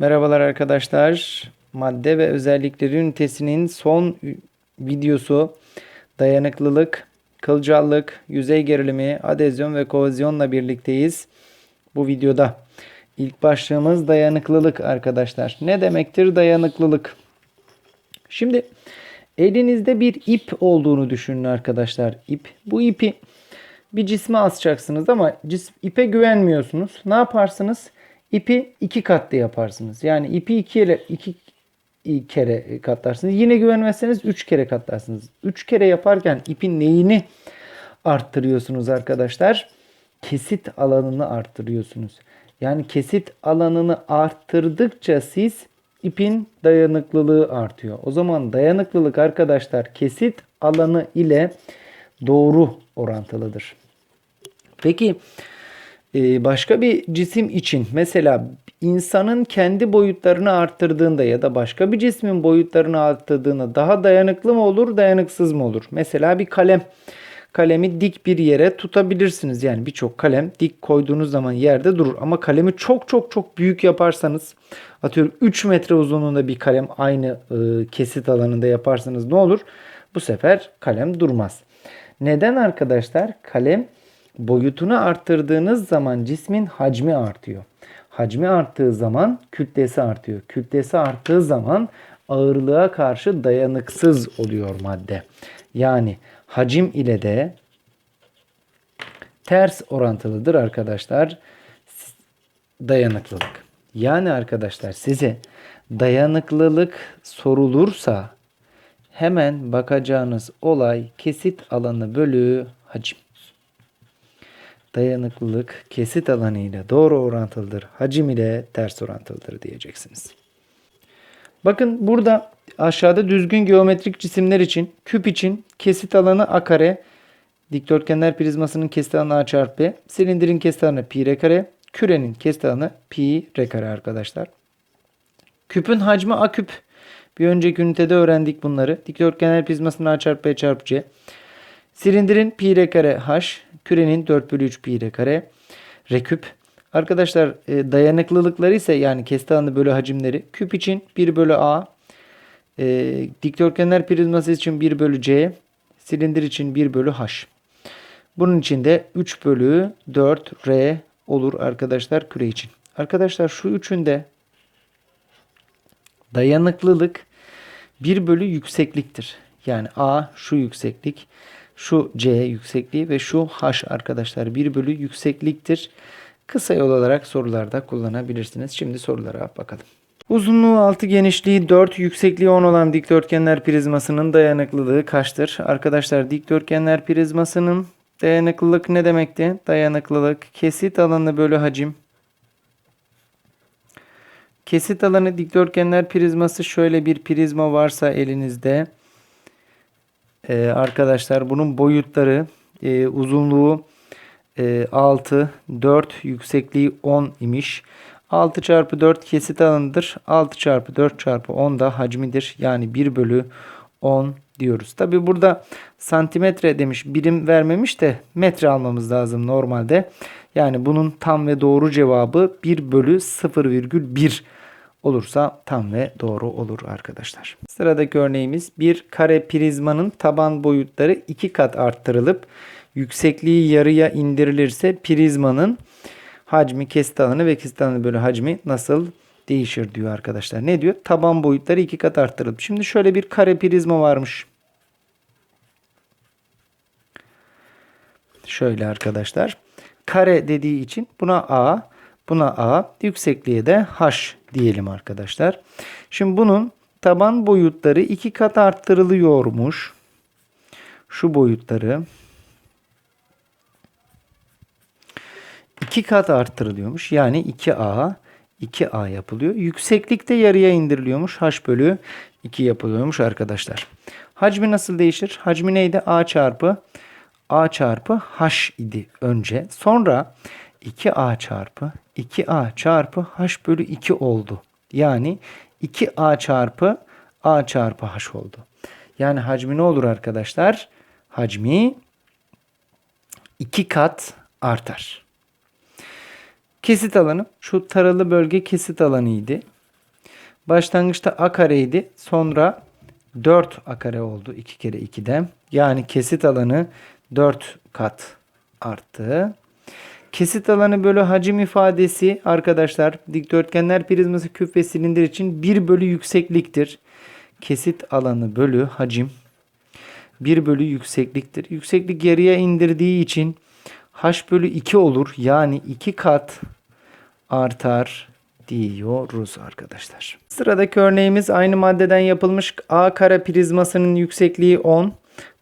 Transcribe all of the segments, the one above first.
Merhabalar arkadaşlar. Madde ve özellikleri ünitesinin son videosu dayanıklılık, kılcallık, yüzey gerilimi, adezyon ve kohezyonla birlikteyiz. Bu videoda ilk başlığımız dayanıklılık arkadaşlar. Ne demektir dayanıklılık? Şimdi elinizde bir ip olduğunu düşünün arkadaşlar. İp. Bu ipi bir cisme asacaksınız ama cis, ipe güvenmiyorsunuz. Ne yaparsınız? İpi iki katlı yaparsınız. Yani ipi iki kere, iki kere katlarsınız. Yine güvenmezseniz üç kere katlarsınız. Üç kere yaparken ipin neyini arttırıyorsunuz arkadaşlar? Kesit alanını arttırıyorsunuz. Yani kesit alanını arttırdıkça siz ipin dayanıklılığı artıyor. O zaman dayanıklılık arkadaşlar kesit alanı ile doğru orantılıdır. Peki başka bir cisim için mesela insanın kendi boyutlarını arttırdığında ya da başka bir cismin boyutlarını arttırdığında daha dayanıklı mı olur dayanıksız mı olur? Mesela bir kalem kalemi dik bir yere tutabilirsiniz. Yani birçok kalem dik koyduğunuz zaman yerde durur. Ama kalemi çok çok çok büyük yaparsanız atıyorum 3 metre uzunluğunda bir kalem aynı e, kesit alanında yaparsanız ne olur? Bu sefer kalem durmaz. Neden arkadaşlar? Kalem boyutunu arttırdığınız zaman cismin hacmi artıyor. Hacmi arttığı zaman kütlesi artıyor. Kütlesi arttığı zaman ağırlığa karşı dayanıksız oluyor madde. Yani hacim ile de ters orantılıdır arkadaşlar dayanıklılık. Yani arkadaşlar size dayanıklılık sorulursa hemen bakacağınız olay kesit alanı bölü hacim. Dayanıklılık kesit alanı ile doğru orantılıdır. Hacim ile ters orantılıdır diyeceksiniz. Bakın burada aşağıda düzgün geometrik cisimler için küp için kesit alanı a kare, dikdörtgenler prizmasının kesit alanı a çarpı b, silindirin kesit alanı pi r kare, kürenin kesit alanı pi r kare arkadaşlar. Küpün hacmi a küp. Bir önceki ünitede öğrendik bunları. Dikdörtgenler prizmasının a çarpı b çarpı c. Silindirin pi r kare h, kürenin 4 bölü 3 pi r kare, r küp. Arkadaşlar e, dayanıklılıkları ise yani kesit alanı bölü hacimleri küp için 1 bölü a, e, dikdörtgenler prizması için 1 bölü c, silindir için 1 bölü h. Bunun için de 3 bölü 4 r olur arkadaşlar küre için. Arkadaşlar şu üçünde dayanıklılık 1 bölü yüksekliktir. Yani a şu yükseklik, şu c yüksekliği ve şu h arkadaşlar 1 bölü yüksekliktir. Kısa yol olarak sorularda kullanabilirsiniz. Şimdi sorulara bakalım. Uzunluğu 6, genişliği 4, yüksekliği 10 olan dikdörtgenler prizmasının dayanıklılığı kaçtır? Arkadaşlar dikdörtgenler prizmasının dayanıklılık ne demekti? Dayanıklılık kesit alanı bölü hacim. Kesit alanı dikdörtgenler prizması şöyle bir prizma varsa elinizde. Ee, arkadaşlar bunun boyutları e, uzunluğu e, 6, 4, yüksekliği 10 imiş. 6 çarpı 4 kesit alanıdır. 6 çarpı 4 çarpı 10 da hacmidir. Yani 1 bölü 10 diyoruz. Tabi burada santimetre demiş birim vermemiş de metre almamız lazım normalde. Yani bunun tam ve doğru cevabı 1 bölü 0,1 olursa tam ve doğru olur arkadaşlar. Sıradaki örneğimiz bir kare prizmanın taban boyutları iki kat arttırılıp yüksekliği yarıya indirilirse prizmanın hacmi, kesit alanı ve kesit alanı bölü hacmi nasıl değişir diyor arkadaşlar. Ne diyor? Taban boyutları iki kat arttırılıp. Şimdi şöyle bir kare prizma varmış. Şöyle arkadaşlar. Kare dediği için buna A, buna A, yüksekliğe de H diyelim arkadaşlar. Şimdi bunun taban boyutları iki kat arttırılıyormuş. Şu boyutları iki kat arttırılıyormuş. Yani 2A 2A yapılıyor. Yükseklikte yarıya indiriliyormuş. H bölü 2 yapılıyormuş arkadaşlar. Hacmi nasıl değişir? Hacmi neydi? A çarpı A çarpı H idi önce. Sonra 2A çarpı 2A çarpı H bölü 2 oldu. Yani 2A çarpı A çarpı H oldu. Yani hacmi ne olur arkadaşlar? Hacmi 2 kat artar. Kesit alanı şu taralı bölge kesit alanıydı. Başlangıçta a kareydi. Sonra 4 a kare oldu 2 kere 2'den. Yani kesit alanı 4 kat arttı. Kesit alanı bölü hacim ifadesi arkadaşlar dikdörtgenler prizması küp ve silindir için 1 bölü yüksekliktir. Kesit alanı bölü hacim 1 bölü yüksekliktir. Yükseklik yarıya indirdiği için h bölü 2 olur. Yani 2 kat artar diyoruz arkadaşlar. Sıradaki örneğimiz aynı maddeden yapılmış A kare prizmasının yüksekliği 10.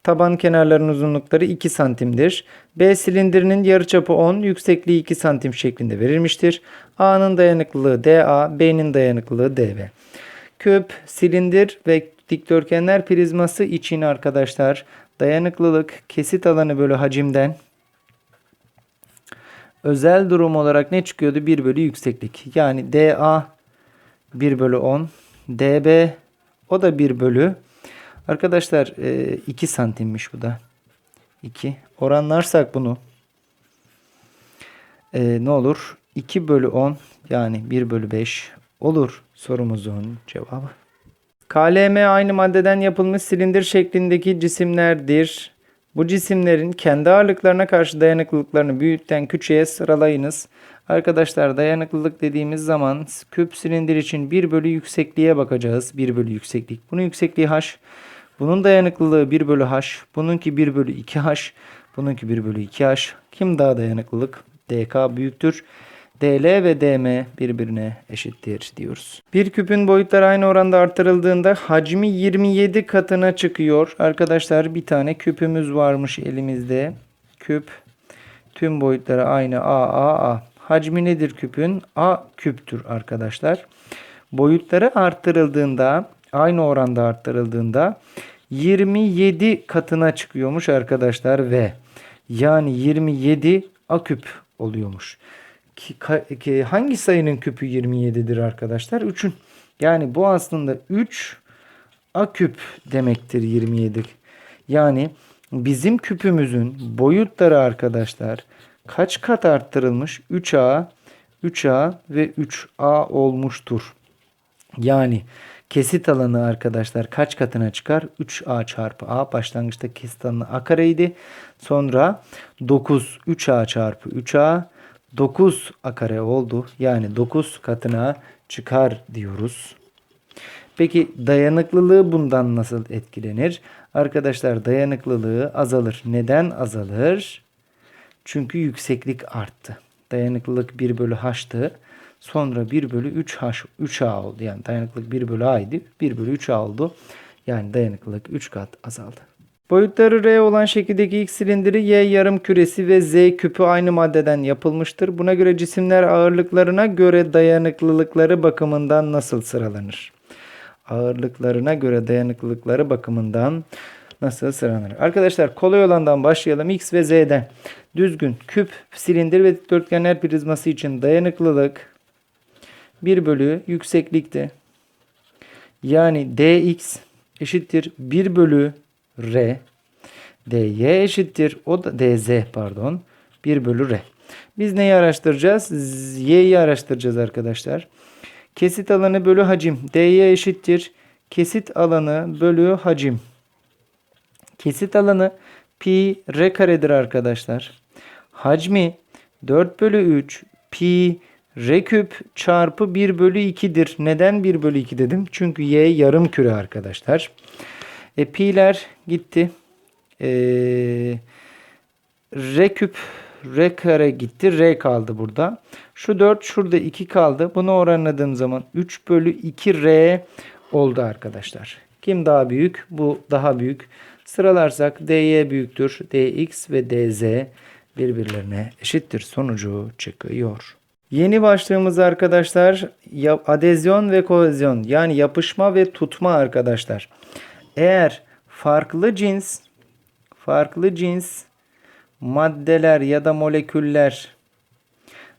Taban kenarların uzunlukları 2 santimdir. B silindirinin yarıçapı 10, yüksekliği 2 santim şeklinde verilmiştir. A'nın dayanıklılığı DA, B'nin dayanıklılığı DB. Küp, silindir ve dikdörtgenler prizması için arkadaşlar dayanıklılık kesit alanı bölü hacimden özel durum olarak ne çıkıyordu? 1 bölü yükseklik. Yani DA 1 bölü 10. DB o da 1 bölü. Arkadaşlar 2 santimmiş bu da. 2. Oranlarsak bunu e, ne olur? 2 bölü 10 yani 1 bölü 5 olur sorumuzun cevabı. KLM aynı maddeden yapılmış silindir şeklindeki cisimlerdir. Bu cisimlerin kendi ağırlıklarına karşı dayanıklılıklarını büyükten küçüğe sıralayınız. Arkadaşlar dayanıklılık dediğimiz zaman küp silindir için 1 bölü yüksekliğe bakacağız. 1 bölü yükseklik. Bunun yüksekliği h. Bunun dayanıklılığı 1 bölü h. Bununki 1 bölü 2h. Bununki 1 bölü 2h. Kim daha dayanıklılık? dk büyüktür. DL ve DM birbirine eşittir diyoruz. Bir küpün boyutları aynı oranda artırıldığında hacmi 27 katına çıkıyor. Arkadaşlar bir tane küpümüz varmış elimizde. Küp tüm boyutları aynı A A A. Hacmi nedir küpün? A küptür arkadaşlar. Boyutları arttırıldığında aynı oranda arttırıldığında 27 katına çıkıyormuş arkadaşlar ve yani 27 A küp oluyormuş ki, ki, hangi sayının küpü 27'dir arkadaşlar? 3'ün. Yani bu aslında 3 a küp demektir 27. Yani bizim küpümüzün boyutları arkadaşlar kaç kat arttırılmış? 3a, 3a ve 3a olmuştur. Yani kesit alanı arkadaşlar kaç katına çıkar? 3a çarpı a başlangıçta kesit alanı a kareydi. Sonra 9 3a çarpı 3a 9 a kare oldu. Yani 9 katına çıkar diyoruz. Peki dayanıklılığı bundan nasıl etkilenir? Arkadaşlar dayanıklılığı azalır. Neden azalır? Çünkü yükseklik arttı. Dayanıklılık 1 bölü h'tı. Sonra 1 bölü 3 h 3a oldu. Yani dayanıklılık 1 bölü a'ydı. 1 bölü 3a oldu. Yani dayanıklılık 3 kat azaldı. Boyutları R olan şekildeki X silindiri Y yarım küresi ve Z küpü aynı maddeden yapılmıştır. Buna göre cisimler ağırlıklarına göre dayanıklılıkları bakımından nasıl sıralanır? Ağırlıklarına göre dayanıklılıkları bakımından nasıl sıralanır? Arkadaşlar kolay olandan başlayalım. X ve Z'den. Düzgün küp, silindir ve dikdörtgenler prizması için dayanıklılık 1 bölü yükseklikte. Yani dx eşittir 1 bölü R. dy eşittir. O da dz pardon. 1 bölü r. Biz neyi araştıracağız? y'yi araştıracağız arkadaşlar. Kesit alanı bölü hacim. dy eşittir. Kesit alanı bölü hacim. Kesit alanı pi r karedir arkadaşlar. Hacmi 4 bölü 3 pi r küp çarpı 1 bölü 2'dir. Neden 1 bölü 2 dedim? Çünkü y yarım küre arkadaşlar. E, pi'ler gitti. E, r r kare gitti. r kaldı burada. Şu 4 şurada 2 kaldı. Bunu oranladığım zaman 3 bölü 2 r oldu arkadaşlar. Kim daha büyük? Bu daha büyük. Sıralarsak dy büyüktür. dx ve dz birbirlerine eşittir. Sonucu çıkıyor. Yeni başlığımız arkadaşlar adezyon ve kohezyon yani yapışma ve tutma arkadaşlar. Eğer farklı cins farklı cins maddeler ya da moleküller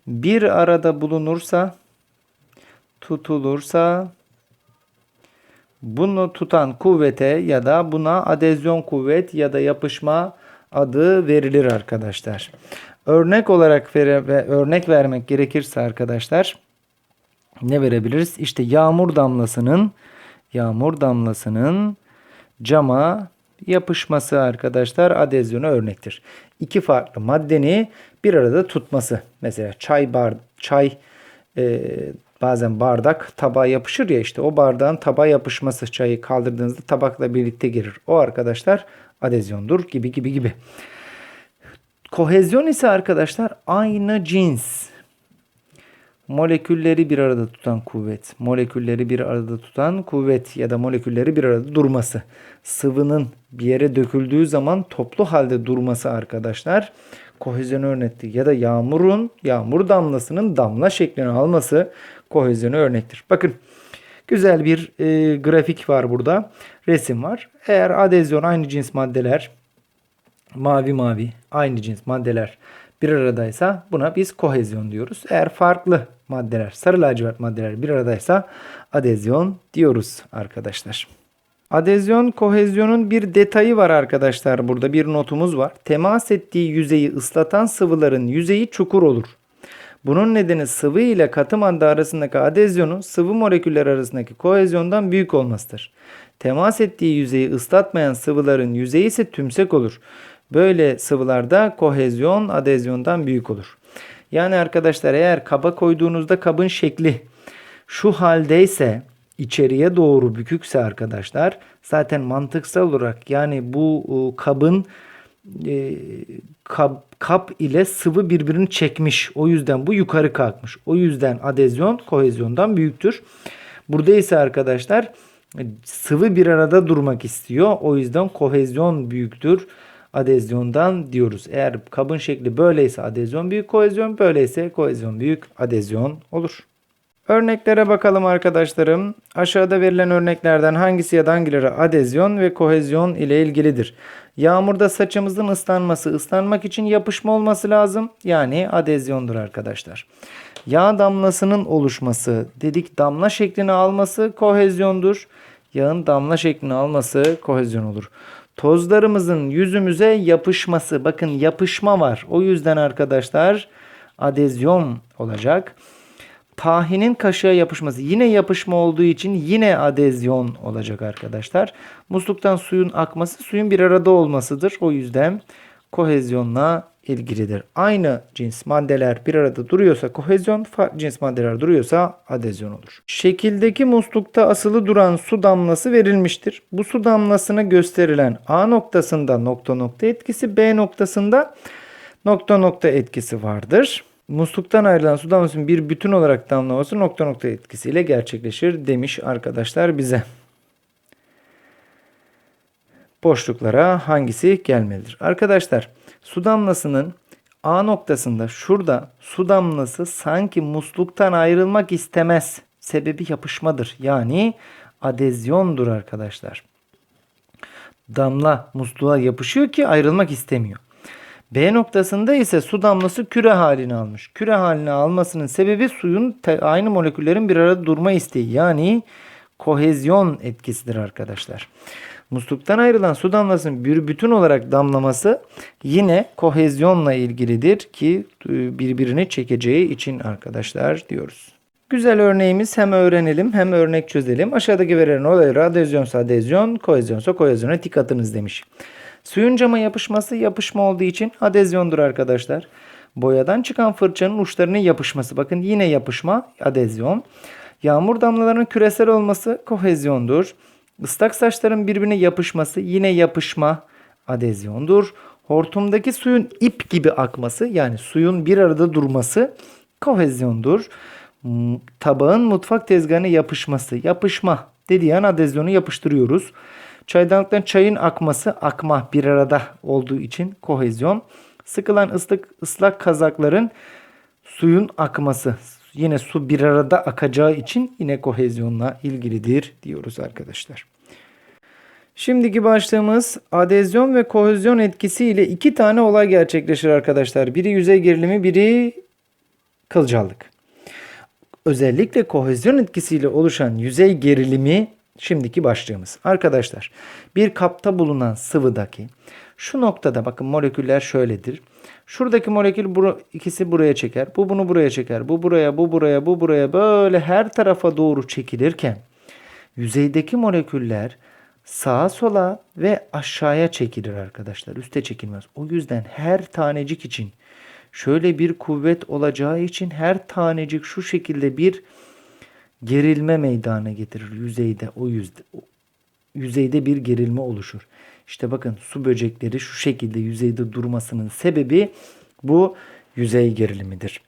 bir arada bulunursa tutulursa bunu tutan kuvvete ya da buna adezyon kuvvet ya da yapışma adı verilir arkadaşlar. Örnek olarak ve örnek vermek gerekirse arkadaşlar ne verebiliriz? İşte yağmur damlasının yağmur damlasının cama yapışması arkadaşlar adezyona örnektir. İki farklı maddeni bir arada tutması. Mesela çay bar çay e, bazen bardak tabağa yapışır ya işte o bardağın tabağa yapışması çayı kaldırdığınızda tabakla birlikte girir. O arkadaşlar adezyondur gibi gibi gibi. Kohezyon ise arkadaşlar aynı cins. Molekülleri bir arada tutan kuvvet. Molekülleri bir arada tutan kuvvet ya da molekülleri bir arada durması. Sıvının bir yere döküldüğü zaman toplu halde durması arkadaşlar kohezyon örnektir. Ya da yağmurun, yağmur damlasının damla şeklini alması kohezyonu örnektir. Bakın güzel bir e, grafik var burada. Resim var. Eğer adezyon aynı cins maddeler mavi mavi aynı cins maddeler bir aradaysa buna biz kohezyon diyoruz. Eğer farklı maddeler, sarı lacivert maddeler bir aradaysa adezyon diyoruz arkadaşlar. Adezyon kohezyonun bir detayı var arkadaşlar. Burada bir notumuz var. Temas ettiği yüzeyi ıslatan sıvıların yüzeyi çukur olur. Bunun nedeni sıvı ile katı madde arasındaki adezyonun sıvı moleküller arasındaki kohezyondan büyük olmasıdır. Temas ettiği yüzeyi ıslatmayan sıvıların yüzeyi ise tümsek olur. Böyle sıvılarda kohezyon adezyondan büyük olur. Yani arkadaşlar eğer kaba koyduğunuzda kabın şekli şu haldeyse içeriye doğru bükükse arkadaşlar zaten mantıksal olarak yani bu e, kabın e, kap, kap ile sıvı birbirini çekmiş. O yüzden bu yukarı kalkmış. O yüzden adezyon kohezyondan büyüktür. Burada ise arkadaşlar sıvı bir arada durmak istiyor. O yüzden kohezyon büyüktür adezyondan diyoruz. Eğer kabın şekli böyleyse adezyon büyük kohezyon, böyleyse kohezyon büyük adezyon olur. Örneklere bakalım arkadaşlarım. Aşağıda verilen örneklerden hangisi ya da hangileri adezyon ve kohezyon ile ilgilidir? Yağmurda saçımızın ıslanması, ıslanmak için yapışma olması lazım. Yani adezyondur arkadaşlar. Yağ damlasının oluşması, dedik damla şeklini alması kohezyondur. Yağın damla şeklini alması kohezyon olur. Tozlarımızın yüzümüze yapışması. Bakın yapışma var. O yüzden arkadaşlar adezyon olacak. Tahinin kaşığa yapışması. Yine yapışma olduğu için yine adezyon olacak arkadaşlar. Musluktan suyun akması suyun bir arada olmasıdır. O yüzden kohezyonla ilgilidir. Aynı cins maddeler bir arada duruyorsa kohezyon, farklı cins maddeler duruyorsa adezyon olur. Şekildeki muslukta asılı duran su damlası verilmiştir. Bu su damlasına gösterilen A noktasında nokta nokta etkisi, B noktasında nokta nokta etkisi vardır. Musluktan ayrılan su damlasının bir bütün olarak damlaması nokta nokta etkisiyle gerçekleşir demiş arkadaşlar bize boşluklara hangisi gelmelidir? Arkadaşlar su damlasının A noktasında şurada su damlası sanki musluktan ayrılmak istemez. Sebebi yapışmadır. Yani adezyondur arkadaşlar. Damla musluğa yapışıyor ki ayrılmak istemiyor. B noktasında ise su damlası küre halini almış. Küre halini almasının sebebi suyun aynı moleküllerin bir arada durma isteği. Yani kohezyon etkisidir arkadaşlar. Musluktan ayrılan su damlasının bir bütün olarak damlaması yine kohezyonla ilgilidir ki e, birbirini çekeceği için arkadaşlar diyoruz. Güzel örneğimiz hem öğrenelim hem örnek çözelim. Aşağıdaki verilen olaylara adezyonsa adezyon, kohezyonsa kohezyona tik atınız demiş. Suyun cama yapışması yapışma olduğu için adezyondur arkadaşlar. Boyadan çıkan fırçanın uçlarının yapışması. Bakın yine yapışma adezyon. Yağmur damlalarının küresel olması kohezyondur. Islak saçların birbirine yapışması yine yapışma adezyondur. Hortumdaki suyun ip gibi akması yani suyun bir arada durması kohezyondur. Tabağın mutfak tezgahına yapışması yapışma dediği an adezyonu yapıştırıyoruz. Çaydanlıktan çayın akması akma bir arada olduğu için kohezyon. Sıkılan ıslık, ıslak kazakların suyun akması yine su bir arada akacağı için yine kohezyonla ilgilidir diyoruz arkadaşlar. Şimdiki başlığımız adezyon ve kohezyon etkisiyle iki tane olay gerçekleşir arkadaşlar. Biri yüzey gerilimi, biri kılcallık. Özellikle kohezyon etkisiyle oluşan yüzey gerilimi Şimdiki başlığımız. Arkadaşlar bir kapta bulunan sıvıdaki şu noktada bakın moleküller şöyledir. Şuradaki molekül buru- ikisi buraya çeker. Bu bunu buraya çeker. Bu buraya, bu buraya, bu buraya böyle her tarafa doğru çekilirken yüzeydeki moleküller sağa sola ve aşağıya çekilir arkadaşlar. Üste çekilmez. O yüzden her tanecik için şöyle bir kuvvet olacağı için her tanecik şu şekilde bir gerilme meydana getirir yüzeyde o yüzde yüzeyde bir gerilme oluşur. İşte bakın su böcekleri şu şekilde yüzeyde durmasının sebebi bu yüzey gerilimidir.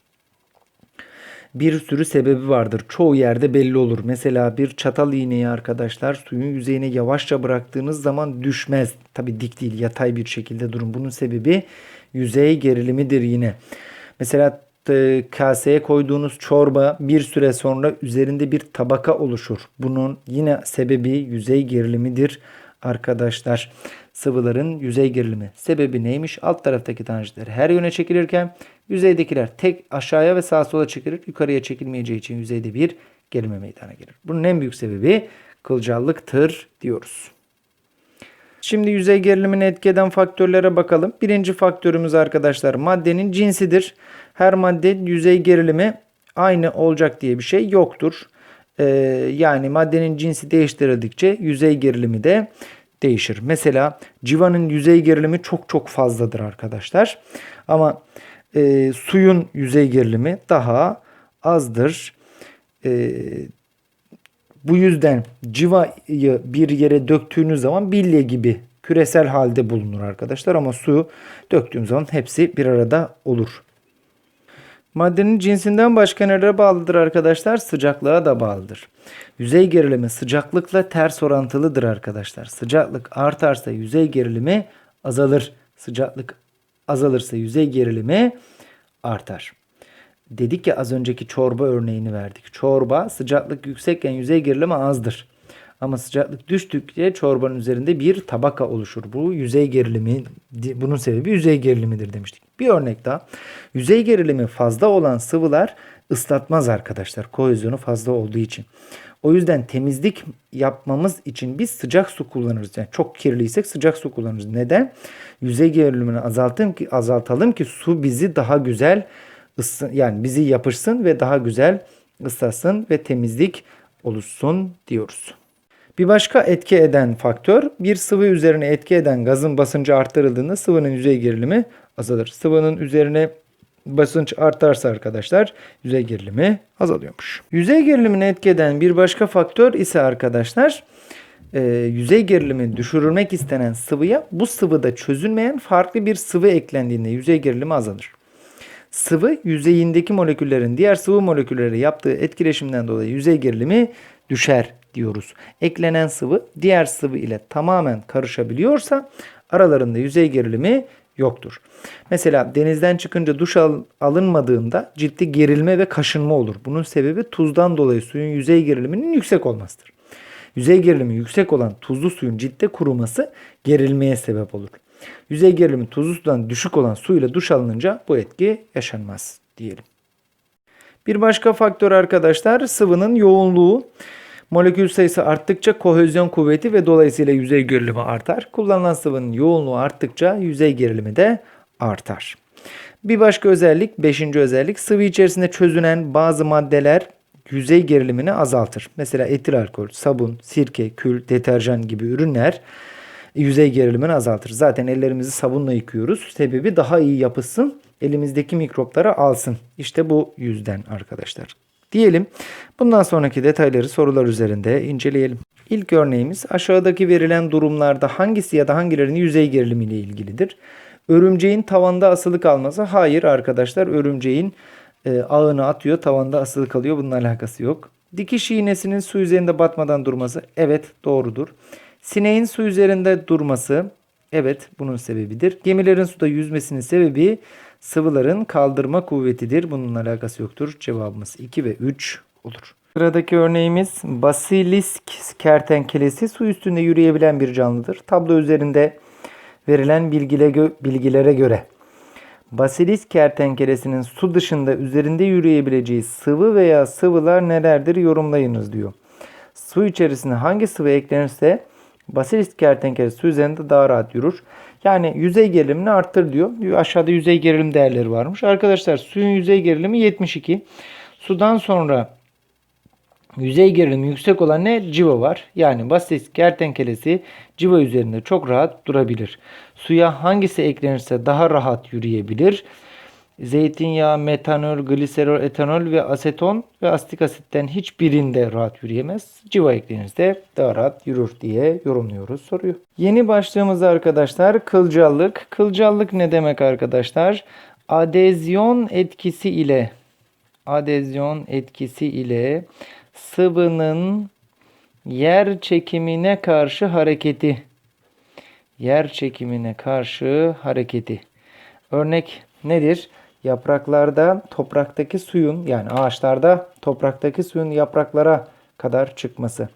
Bir sürü sebebi vardır. Çoğu yerde belli olur. Mesela bir çatal iğneyi arkadaşlar suyun yüzeyine yavaşça bıraktığınız zaman düşmez. Tabi dik değil yatay bir şekilde durun. Bunun sebebi yüzey gerilimidir yine. Mesela e, kaseye koyduğunuz çorba bir süre sonra üzerinde bir tabaka oluşur. Bunun yine sebebi yüzey gerilimidir arkadaşlar. Sıvıların yüzey gerilimi. Sebebi neymiş? Alt taraftaki tanecikler her yöne çekilirken yüzeydekiler tek aşağıya ve sağa sola çekilir. Yukarıya çekilmeyeceği için yüzeyde bir gerilme meydana gelir. Bunun en büyük sebebi kılcallıktır diyoruz. Şimdi yüzey gerilimini etki eden faktörlere bakalım. Birinci faktörümüz arkadaşlar maddenin cinsidir. Her madde yüzey gerilimi aynı olacak diye bir şey yoktur. Ee, yani maddenin cinsi değiştirildikçe yüzey gerilimi de değişir. Mesela civanın yüzey gerilimi çok çok fazladır arkadaşlar. Ama e, suyun yüzey gerilimi daha azdır. E, bu yüzden civayı bir yere döktüğünüz zaman bilye gibi küresel halde bulunur arkadaşlar ama su döktüğüm zaman hepsi bir arada olur. Maddenin cinsinden başka nelere bağlıdır arkadaşlar? Sıcaklığa da bağlıdır. Yüzey gerilimi sıcaklıkla ters orantılıdır arkadaşlar. Sıcaklık artarsa yüzey gerilimi azalır. Sıcaklık azalırsa yüzey gerilimi artar. Dedik ya az önceki çorba örneğini verdik. Çorba sıcaklık yüksekken yüzey gerilimi azdır. Ama sıcaklık düştükçe çorbanın üzerinde bir tabaka oluşur. Bu yüzey gerilimi, bunun sebebi yüzey gerilimidir demiştik. Bir örnek daha. Yüzey gerilimi fazla olan sıvılar ıslatmaz arkadaşlar. Kohezyonu fazla olduğu için. O yüzden temizlik yapmamız için biz sıcak su kullanırız. Yani çok kirliysek sıcak su kullanırız. Neden? Yüzey gerilimini azaltalım ki azaltalım ki su bizi daha güzel ıssın, yani bizi yapışsın ve daha güzel ıslatsın ve temizlik oluşsun diyoruz. Bir başka etki eden faktör bir sıvı üzerine etki eden gazın basıncı arttırıldığında sıvının yüzey gerilimi azalır. Sıvının üzerine basınç artarsa arkadaşlar yüzey gerilimi azalıyormuş. Yüzey gerilimini etki eden bir başka faktör ise arkadaşlar e, yüzey gerilimi düşürülmek istenen sıvıya bu sıvıda çözülmeyen farklı bir sıvı eklendiğinde yüzey gerilimi azalır. Sıvı yüzeyindeki moleküllerin diğer sıvı moleküllere yaptığı etkileşimden dolayı yüzey gerilimi düşer diyoruz. Eklenen sıvı diğer sıvı ile tamamen karışabiliyorsa aralarında yüzey gerilimi yoktur. Mesela denizden çıkınca duş al- alınmadığında ciltte gerilme ve kaşınma olur. Bunun sebebi tuzdan dolayı suyun yüzey geriliminin yüksek olmasıdır. Yüzey gerilimi yüksek olan tuzlu suyun ciltte kuruması gerilmeye sebep olur. Yüzey gerilimi tuzlu sudan düşük olan su ile duş alınınca bu etki yaşanmaz diyelim. Bir başka faktör arkadaşlar sıvının yoğunluğu. Molekül sayısı arttıkça kohezyon kuvveti ve dolayısıyla yüzey gerilimi artar. Kullanılan sıvının yoğunluğu arttıkça yüzey gerilimi de artar. Bir başka özellik, beşinci özellik sıvı içerisinde çözünen bazı maddeler yüzey gerilimini azaltır. Mesela etil alkol, sabun, sirke, kül, deterjan gibi ürünler yüzey gerilimini azaltır. Zaten ellerimizi sabunla yıkıyoruz. Sebebi daha iyi yapısın, elimizdeki mikropları alsın. İşte bu yüzden arkadaşlar. Diyelim bundan sonraki detayları sorular üzerinde inceleyelim. İlk örneğimiz aşağıdaki verilen durumlarda hangisi ya da hangilerinin yüzey gerilimi ile ilgilidir? Örümceğin tavanda asılı kalması? Hayır arkadaşlar örümceğin e, ağını atıyor tavanda asılı kalıyor bununla alakası yok. Dikiş iğnesinin su üzerinde batmadan durması? Evet doğrudur. Sineğin su üzerinde durması? Evet bunun sebebidir. Gemilerin suda yüzmesinin sebebi sıvıların kaldırma kuvvetidir. Bununla alakası yoktur. Cevabımız 2 ve 3 olur. Sıradaki örneğimiz basilisk kertenkelesi su üstünde yürüyebilen bir canlıdır. Tablo üzerinde verilen bilgilere göre basilisk kertenkelesinin su dışında üzerinde yürüyebileceği sıvı veya sıvılar nelerdir yorumlayınız diyor. Su içerisine hangi sıvı eklenirse basilisk kertenkelesi su üzerinde daha rahat yürür. Yani yüzey gerilimini arttır diyor. Aşağıda yüzey gerilim değerleri varmış. Arkadaşlar suyun yüzey gerilimi 72. Sudan sonra yüzey gerilimi yüksek olan ne? Civa var. Yani basilisk kertenkelesi civa üzerinde çok rahat durabilir. Suya hangisi eklenirse daha rahat yürüyebilir. Zeytinyağı, metanol, gliserol, etanol ve aseton ve astik asitten hiçbirinde rahat yürüyemez. Civa eklenirse daha rahat yürür diye yorumluyoruz soruyu. Yeni başlığımız arkadaşlar kılcallık. Kılcallık ne demek arkadaşlar? Adezyon etkisi ile adezyon etkisi ile sıvının yer çekimine karşı hareketi. Yer çekimine karşı hareketi. Örnek nedir? Yapraklarda topraktaki suyun yani ağaçlarda topraktaki suyun yapraklara kadar çıkması.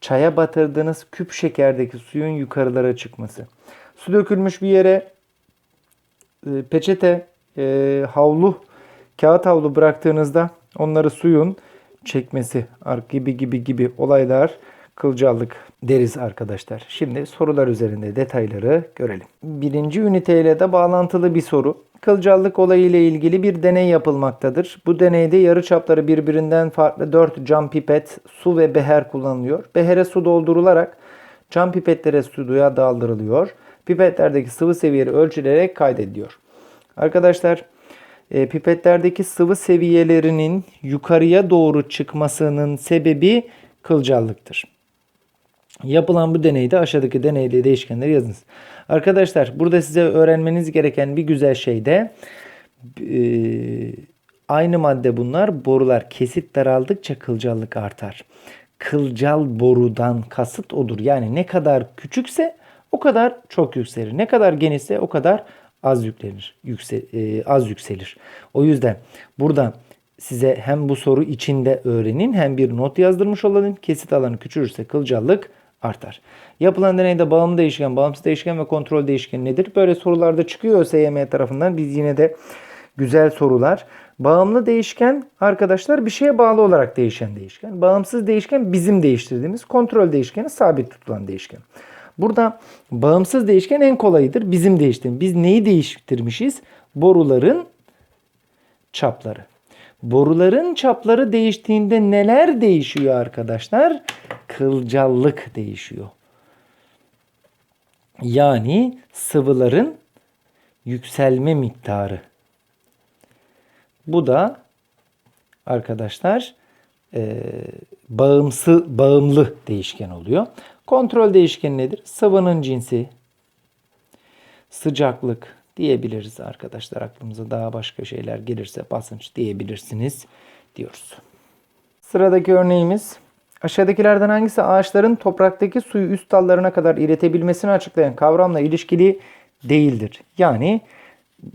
Çaya batırdığınız küp şekerdeki suyun yukarılara çıkması. Su dökülmüş bir yere e, peçete, e, havlu, kağıt havlu bıraktığınızda onları suyun çekmesi gibi gibi gibi olaylar kılcallık deriz arkadaşlar. Şimdi sorular üzerinde detayları görelim. Birinci üniteyle de bağlantılı bir soru. Kılcallık olayı ile ilgili bir deney yapılmaktadır. Bu deneyde yarı çapları birbirinden farklı 4 cam pipet, su ve beher kullanılıyor. Behere su doldurularak cam pipetlere suya daldırılıyor. Pipetlerdeki sıvı seviyeleri ölçülerek kaydediliyor. Arkadaşlar e, pipetlerdeki sıvı seviyelerinin yukarıya doğru çıkmasının sebebi kılcallıktır. Yapılan bu deneyde aşağıdaki deneyde değişkenleri yazınız. Arkadaşlar burada size öğrenmeniz gereken bir güzel şey de e, aynı madde bunlar. Borular kesit daraldıkça kılcallık artar. Kılcal borudan kasıt odur. Yani ne kadar küçükse o kadar çok yükselir. Ne kadar genişse o kadar az yüklenir. Yüksel, e, az yükselir. O yüzden burada size hem bu soru içinde öğrenin hem bir not yazdırmış olalım. Kesit alanı küçülürse kılcallık artar. Yapılan deneyde bağımlı değişken, bağımsız değişken ve kontrol değişken nedir? Böyle sorularda çıkıyor ÖSYM tarafından. Biz yine de güzel sorular. Bağımlı değişken arkadaşlar bir şeye bağlı olarak değişen değişken. Bağımsız değişken bizim değiştirdiğimiz kontrol değişkeni sabit tutulan değişken. Burada bağımsız değişken en kolayıdır. Bizim değiştirdiğimiz. Biz neyi değiştirmişiz? Boruların çapları. Boruların çapları değiştiğinde neler değişiyor arkadaşlar? Kılcallık değişiyor. Yani sıvıların yükselme miktarı. Bu da arkadaşlar e, bağımsı, bağımlı değişken oluyor. Kontrol değişkeni nedir? Sıvının cinsi, sıcaklık diyebiliriz arkadaşlar. Aklımıza daha başka şeyler gelirse basınç diyebilirsiniz diyoruz. Sıradaki örneğimiz aşağıdakilerden hangisi ağaçların topraktaki suyu üst dallarına kadar iletebilmesini açıklayan kavramla ilişkili değildir? Yani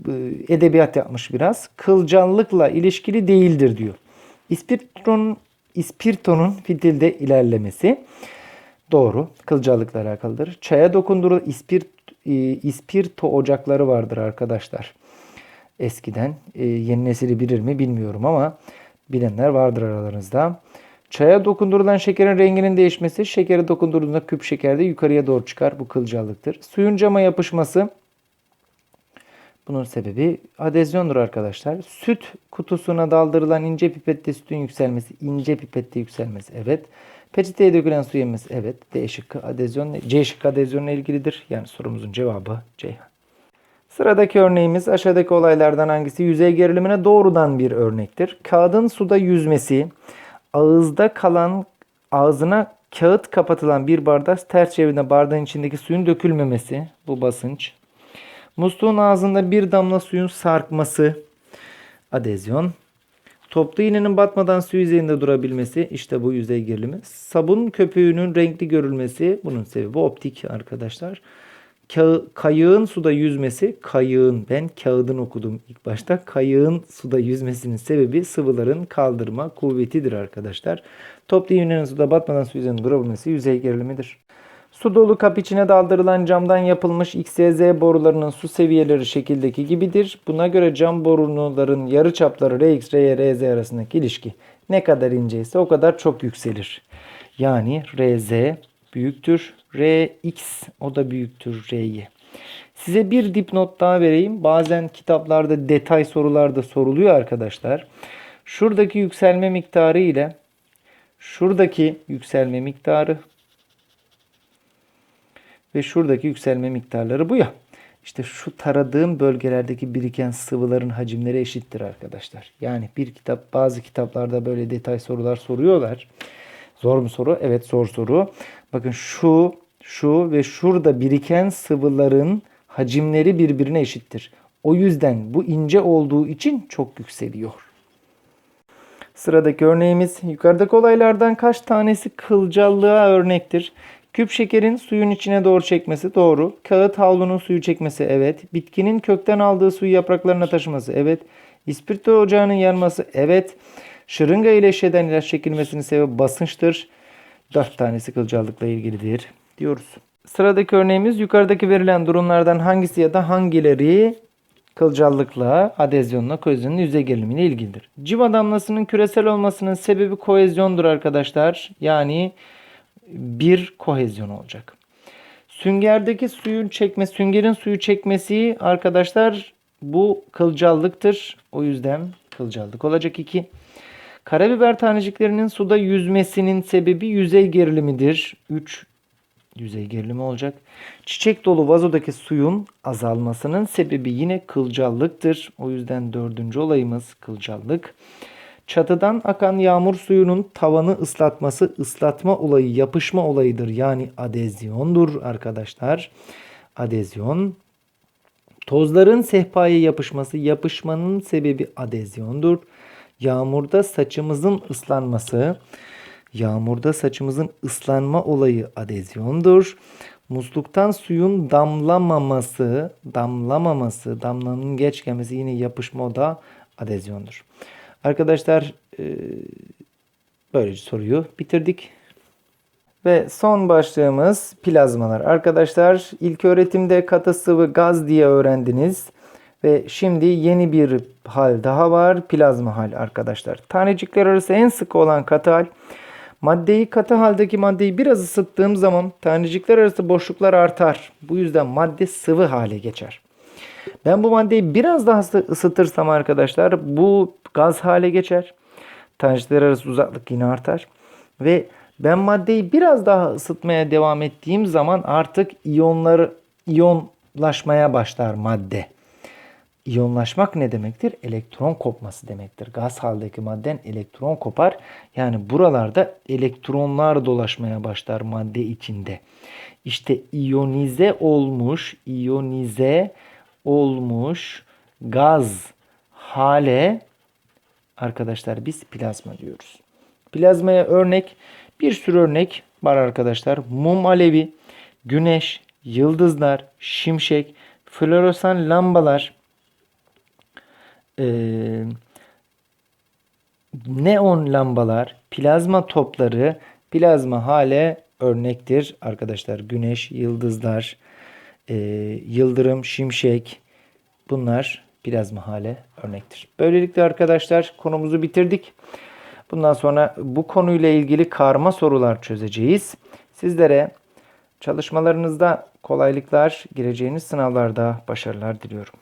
e, edebiyat yapmış biraz. Kılcanlıkla ilişkili değildir diyor. İspirtonun, ispirtonun fitilde ilerlemesi. Doğru. Kılcallıkla alakalıdır. Çaya dokundurulan ispirt, e, ispirto ocakları vardır arkadaşlar. Eskiden. E, yeni nesili bilir mi bilmiyorum ama bilenler vardır aralarınızda. Çaya dokundurulan şekerin renginin değişmesi, şekere dokundurulduğunda küp şekerde yukarıya doğru çıkar. Bu kılcallıktır. Suyun cama yapışması, bunun sebebi adezyondur arkadaşlar. Süt kutusuna daldırılan ince pipette sütün yükselmesi, ince pipette yükselmesi. Evet. Peçeteye dökülen su yemesi. Evet. D şıkkı adezyon, C şıkkı adezyonla ilgilidir. Yani sorumuzun cevabı Ceyhan. Sıradaki örneğimiz aşağıdaki olaylardan hangisi yüzey gerilimine doğrudan bir örnektir. Kağıdın suda yüzmesi, ağızda kalan ağzına kağıt kapatılan bir bardak ters çevirdiğinde bardağın içindeki suyun dökülmemesi bu basınç. Musluğun ağzında bir damla suyun sarkması adezyon. Toplu iğnenin batmadan su yüzeyinde durabilmesi işte bu yüzey gerilimi. Sabun köpüğünün renkli görülmesi bunun sebebi optik arkadaşlar. Ka- kayığın suda yüzmesi, kayığın ben kağıdın okudum ilk başta. Kayığın suda yüzmesinin sebebi sıvıların kaldırma kuvvetidir arkadaşlar. Toplu iğnenin suda batmadan su yüzeyinde durabilmesi yüzey gerilimidir. Su dolu kap içine daldırılan camdan yapılmış XYZ borularının su seviyeleri şekildeki gibidir. Buna göre cam boruların yarı çapları RX, RY, RZ arasındaki ilişki ne kadar ince ise o kadar çok yükselir. Yani RZ büyüktür. Rx o da büyüktür R'ye. Size bir dipnot daha vereyim. Bazen kitaplarda detay sorularda soruluyor arkadaşlar. Şuradaki yükselme miktarı ile şuradaki yükselme miktarı ve şuradaki yükselme miktarları bu ya. İşte şu taradığım bölgelerdeki biriken sıvıların hacimleri eşittir arkadaşlar. Yani bir kitap bazı kitaplarda böyle detay sorular soruyorlar. Zor mu soru? Evet zor soru. Bakın şu, şu ve şurada biriken sıvıların hacimleri birbirine eşittir. O yüzden bu ince olduğu için çok yükseliyor. Sıradaki örneğimiz yukarıdaki olaylardan kaç tanesi kılcallığa örnektir? Küp şekerin suyun içine doğru çekmesi doğru. Kağıt havlunun suyu çekmesi evet. Bitkinin kökten aldığı suyu yapraklarına taşıması evet. İspirto ocağının yanması evet. Şırınga ile şişeden ilaç çekilmesinin sebebi basınçtır. Dört tanesi kılcallıkla ilgilidir diyoruz. Sıradaki örneğimiz yukarıdaki verilen durumlardan hangisi ya da hangileri kılcallıkla, adezyonla, kohezyonun yüzey gerilimine ilgilidir. Civa damlasının küresel olmasının sebebi kohezyondur arkadaşlar. Yani bir kohezyon olacak. Süngerdeki suyun çekme, süngerin suyu çekmesi arkadaşlar bu kılcallıktır. O yüzden kılcallık olacak 2. Karabiber taneciklerinin suda yüzmesinin sebebi yüzey gerilimidir. 3 yüzey gerilimi olacak. Çiçek dolu vazodaki suyun azalmasının sebebi yine kılcallıktır. O yüzden dördüncü olayımız kılcallık. Çatıdan akan yağmur suyunun tavanı ıslatması ıslatma olayı yapışma olayıdır. Yani adezyondur arkadaşlar. Adezyon. Tozların sehpaya yapışması yapışmanın sebebi adezyondur. Yağmurda saçımızın ıslanması Yağmurda saçımızın ıslanma olayı adezyondur. Musluktan suyun damlamaması, damlamaması, damlanın geç gelmesi yine yapışma o da adezyondur. Arkadaşlar e, böylece soruyu bitirdik. Ve son başlığımız plazmalar. Arkadaşlar ilk öğretimde katı sıvı gaz diye öğrendiniz. Ve şimdi yeni bir hal daha var. Plazma hal arkadaşlar. Tanecikler arası en sık olan katı hal. Maddeyi katı haldeki maddeyi biraz ısıttığım zaman tanecikler arası boşluklar artar. Bu yüzden madde sıvı hale geçer. Ben bu maddeyi biraz daha ısıtırsam arkadaşlar bu gaz hale geçer. Tanecikler arası uzaklık yine artar. Ve ben maddeyi biraz daha ısıtmaya devam ettiğim zaman artık iyonlar iyonlaşmaya başlar madde. İyonlaşmak ne demektir? Elektron kopması demektir. Gaz haldeki madden elektron kopar. Yani buralarda elektronlar dolaşmaya başlar madde içinde. İşte iyonize olmuş, iyonize olmuş gaz hale arkadaşlar biz plazma diyoruz. Plazmaya örnek bir sürü örnek var arkadaşlar. Mum alevi, güneş, yıldızlar, şimşek, floresan lambalar, e, neon lambalar, plazma topları plazma hale örnektir arkadaşlar. Güneş, yıldızlar, e, yıldırım, şimşek bunlar plazma hale örnektir. Böylelikle arkadaşlar konumuzu bitirdik. Bundan sonra bu konuyla ilgili karma sorular çözeceğiz. Sizlere çalışmalarınızda kolaylıklar, gireceğiniz sınavlarda başarılar diliyorum.